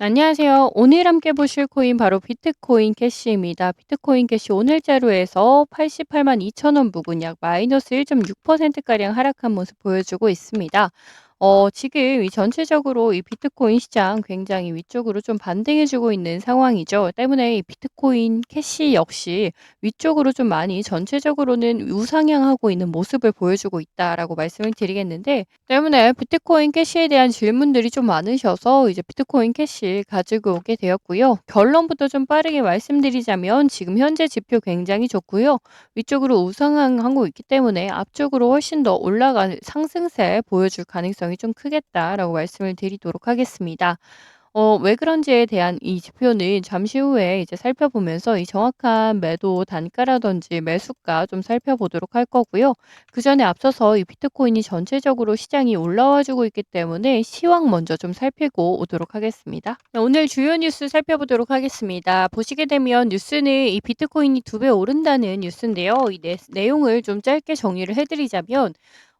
안녕하세요. 오늘 함께 보실 코인 바로 비트코인 캐시입니다. 비트코인 캐시 오늘자료에서 88만 2천 원 부근 약 마이너스 1.6%가량 하락한 모습 보여주고 있습니다. 어 지금 이 전체적으로 이 비트코인 시장 굉장히 위쪽으로 좀 반등해 주고 있는 상황이죠. 때문에 이 비트코인 캐시 역시 위쪽으로 좀 많이 전체적으로는 우상향하고 있는 모습을 보여주고 있다라고 말씀을 드리겠는데 때문에 비트코인 캐시에 대한 질문들이 좀 많으셔서 이제 비트코인 캐시 가지고 오게 되었고요. 결론부터 좀 빠르게 말씀드리자면 지금 현재 지표 굉장히 좋고요. 위쪽으로 우상향하고 있기 때문에 앞쪽으로 훨씬 더 올라갈 상승세 보여줄 가능성이 좀 크겠다라고 말씀을 드리도록 하겠습니다. 어 왜 그런지에 대한 이 지표는 잠시 후에 이제 살펴보면서 이 정확한 매도 단가라든지 매수가 좀 살펴보도록 할 거고요. 그 전에 앞서서 이 비트코인이 전체적으로 시장이 올라와 주고 있기 때문에 시황 먼저 좀 살피고 오도록 하겠습니다. 네, 오늘 주요 뉴스 살펴보도록 하겠습니다. 보시게 되면 뉴스는 이 비트코인이 두 배 오른다는 뉴스인데요. 이 내, 내용을 좀 짧게 정리를 해드리자면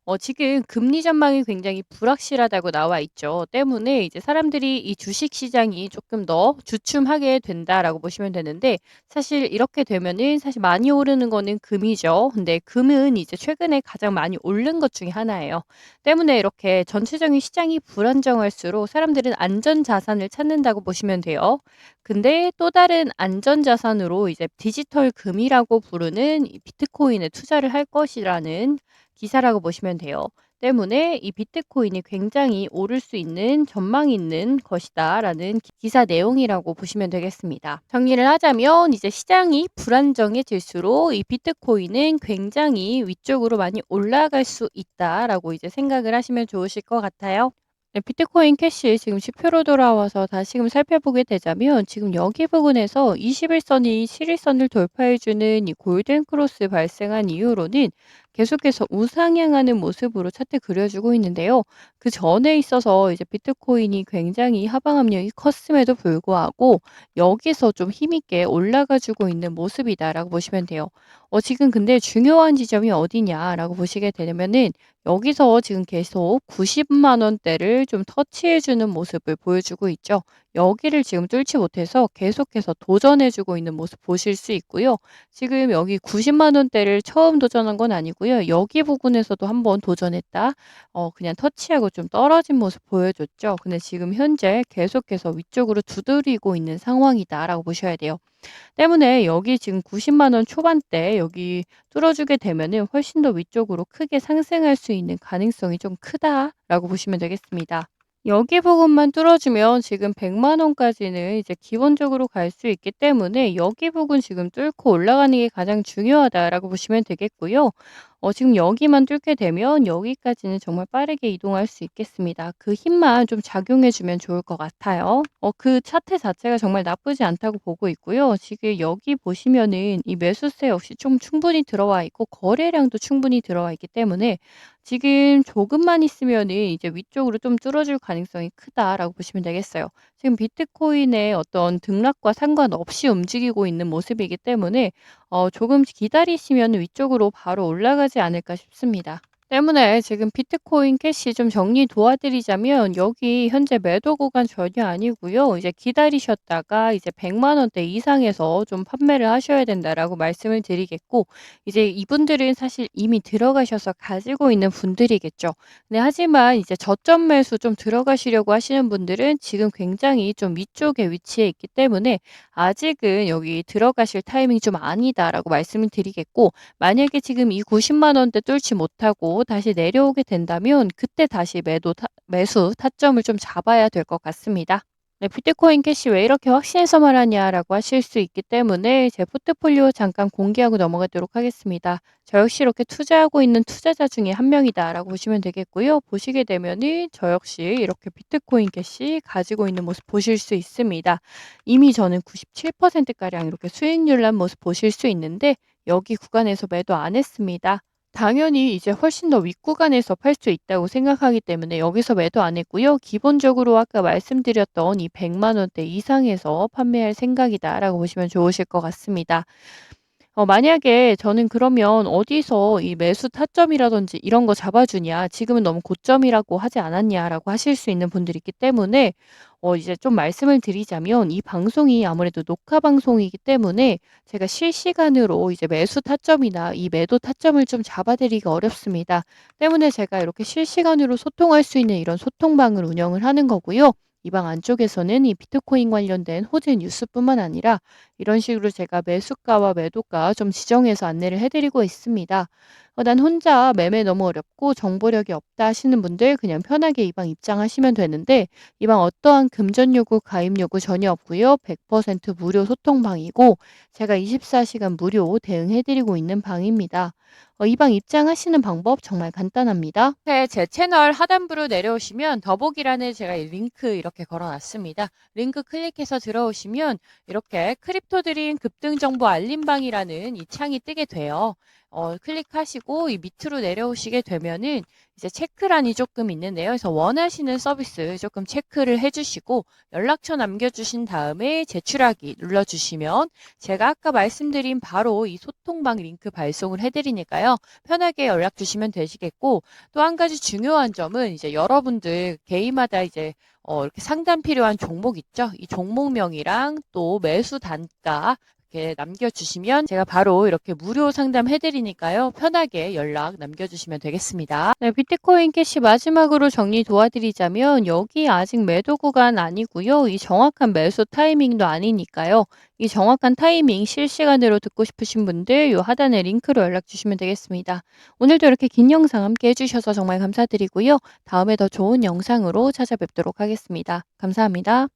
어 지금 금리 전망이 굉장히 불확실하다고 나와 있죠. 때문에 이제 사람들이 이 주식 시장이 조금 더 주춤하게 된다라고 보시면 되는데 사실 이렇게 되면은 사실 많이 오르는 거는 금이죠. 근데 금은 이제 최근에 가장 많이 오른 것 중에 하나예요. 때문에 이렇게 전체적인 시장이 불안정할수록 사람들은 안전 자산을 찾는다고 보시면 돼요. 근데 또 다른 안전 자산으로 이제 디지털 금이라고 부르는 이 비트코인에 투자를 할 것이라는 기사라고 보시면 돼요. 때문에 이 비트코인이 굉장히 오를 수 있는 전망이 있는 것이다라는 기사 내용이라고 보시면 되겠습니다. 정리를 하자면 이제 시장이 불안정해질수록 이 비트코인은 굉장히 위쪽으로 많이 올라갈 수 있다라고 이제 생각을 하시면 좋으실 것 같아요. 네, 비트코인 캐시 지금 지표로 돌아와서 다시금 살펴보게 되자면 지금 여기 부분에서 21선이 7일선을 돌파해 주는 이 골든 크로스 발생한 이후로는 계속해서 우상향하는 모습으로 차트 그려주고 있는데요. 그 전에 있어서 이제 비트코인이 굉장히 하방 압력이 컸음에도 불구하고 여기서 좀 힘있게 올라가 주고 있는 모습이다라고 보시면 돼요. 어 지금 근데 중요한 지점이 어디냐라고 보시게 되면은 여기서 지금 계속 90만 원대를 좀 터치해 주는 모습을 보여주고 있죠. 여기를 지금 뚫지 못해서 계속해서 도전해 주고 있는 모습 보실 수 있고요. 지금 여기 90만 원대를 처음 도전한 건 아니고요. 여기 부분에서도 한번 도전했다. 어 그냥 터치하고 좀 떨어진 모습 보여줬죠. 근데 지금 현재 계속해서 위쪽으로 두드리고 있는 상황이다라고 보셔야 돼요. 때문에 여기 지금 90만 원 초반대 여기 뚫어주게 되면은 훨씬 더 위쪽으로 크게 상승할 수 있는 가능성이 좀 크다라고 보시면 되겠습니다. 여기 부분만 뚫어주면 지금 100만 원까지는 이제 기본적으로 갈 수 있기 때문에 여기 부분 지금 뚫고 올라가는 게 가장 중요하다라고 보시면 되겠고요. 어 지금 여기만 뚫게 되면 여기까지는 정말 빠르게 이동할 수 있겠습니다. 그 힘만 좀 작용해 주면 좋을 것 같아요. 어 그 차트 자체가 정말 나쁘지 않다고 보고 있고요. 지금 여기 보시면은 이 매수세 역시 좀 충분히 들어와 있고 거래량도 충분히 들어와 있기 때문에 지금 조금만 있으면은 이제 위쪽으로 좀 뚫어줄 가능성이 크다라고 보시면 되겠어요. 지금 비트코인의 어떤 등락과 상관없이 움직이고 있는 모습이기 때문에 어 조금 기다리시면 위쪽으로 바로 올라가지 않을까 싶습니다. 때문에 지금 비트코인 캐시 좀 정리 도와드리자면 여기 현재 매도 구간 전혀 아니고요. 이제 기다리셨다가 이제 100만 원대 이상에서 좀 판매를 하셔야 된다라고 말씀을 드리겠고 이제 이분들은 사실 이미 들어가셔서 가지고 있는 분들이겠죠. 네, 하지만 이제 저점 매수 좀 들어가시려고 하시는 분들은 지금 굉장히 좀 위쪽에 위치해 있기 때문에 아직은 여기 들어가실 타이밍이 좀 아니다라고 말씀을 드리겠고 만약에 지금 이 90만 원대 뚫지 못하고 다시 내려오게 된다면 그때 다시 매도 타, 매수 타점을 좀 잡아야 될 것 같습니다. 네, 비트코인 캐시 왜 이렇게 확신해서 말하냐라고 하실 수 있기 때문에 제 포트폴리오 잠깐 공개하고 넘어가도록 하겠습니다. 저 역시 이렇게 투자하고 있는 투자자 중에 한 명이다라고 보시면 되겠고요. 보시게 되면은 저 역시 이렇게 비트코인 캐시 가지고 있는 모습 보실 수 있습니다. 이미 저는 97%가량 이렇게 수익률 난 모습 보실 수 있는데 여기 구간에서 매도 안 했습니다. 당연히 이제 훨씬 더 윗구간에서 팔 수 있다고 생각하기 때문에 여기서 매도 안 했고요. 기본적으로 아까 말씀드렸던 이 100만 원대 이상에서 판매할 생각이다라고 보시면 좋으실 것 같습니다. 어 만약에 저는 그러면 어디서 이 매수 타점이라든지 이런 거 잡아주냐, 지금은 너무 고점이라고 하지 않았냐라고 하실 수 있는 분들이 있기 때문에 어 이제 좀 말씀을 드리자면 이 방송이 아무래도 녹화 방송이기 때문에 제가 실시간으로 이제 매수 타점이나 이 매도 타점을 좀 잡아 드리기가 어렵습니다. 때문에 제가 이렇게 실시간으로 소통할 수 있는 이런 소통방을 운영을 하는 거고요. 이 방 안쪽에서는 이 비트코인 관련된 호재 뉴스뿐만 아니라 이런 식으로 제가 매수가와 매도가 좀 지정해서 안내를 해 드리고 있습니다. 어 '난 혼자 매매 너무 어렵고 정보력이 없다.' 하시는 분들 그냥 편하게 이방 입장하시면 되는데 이방 어떠한 금전 요구, 가입 요구 전혀 없고요. 100% 무료 소통 방이고 제가 24 시간 무료 대응해 드리고 있는 방입니다. 어 이방 입장하시는 방법 정말 간단합니다. 네 제 채널 하단부로 내려오시면 더보기란에 제가 이 링크 이렇게 걸어 놨습니다. 링크 클릭해서 들어오시면 이렇게 크립토 드림 급등 정보 알림방이라는 이 창이 뜨게 돼요. 어 클릭하시고 이 밑으로 내려오시게 되면은 이제 체크란이 쪼끔 있는데요. 그래서 원하시는 서비스 쪼끔 체크를 해 주시고 연락처 남겨 주신 다음에 제출하기 눌러 주시면 제가 아까 말씀드린 바로 이 소통방 링크 발송을 해 드리니까요. 편하게 연락 주시면 되시겠고 또 한 가지 중요한 점은 이제 여러분들 개인마다 이제 어 이렇게 상담 필요한 종목 있죠? 이 종목명이랑 또 매수 단가 이렇게 남겨 주시면 제가 바로 이렇게 무료 상담 해 드리니까요. 편하게 연락 남겨 주시면 되겠습니다. 네 비트코인 캐시 마지막으로 정리 도와드리자면 여기 아직 매도 구간 아니고요. 이 정확한 매수 타이밍도 아니니까요. 이 정확한 타이밍 실시간으로 듣고 싶으신 분들 요 하단에 링크로 연락 주시면 되겠습니다. 오늘도 이렇게 긴 영상 함께 해 주셔서 정말 감사드리고요. 다음에 더 좋은 영상으로 찾아뵙도록 하겠습니다. 감사합니다.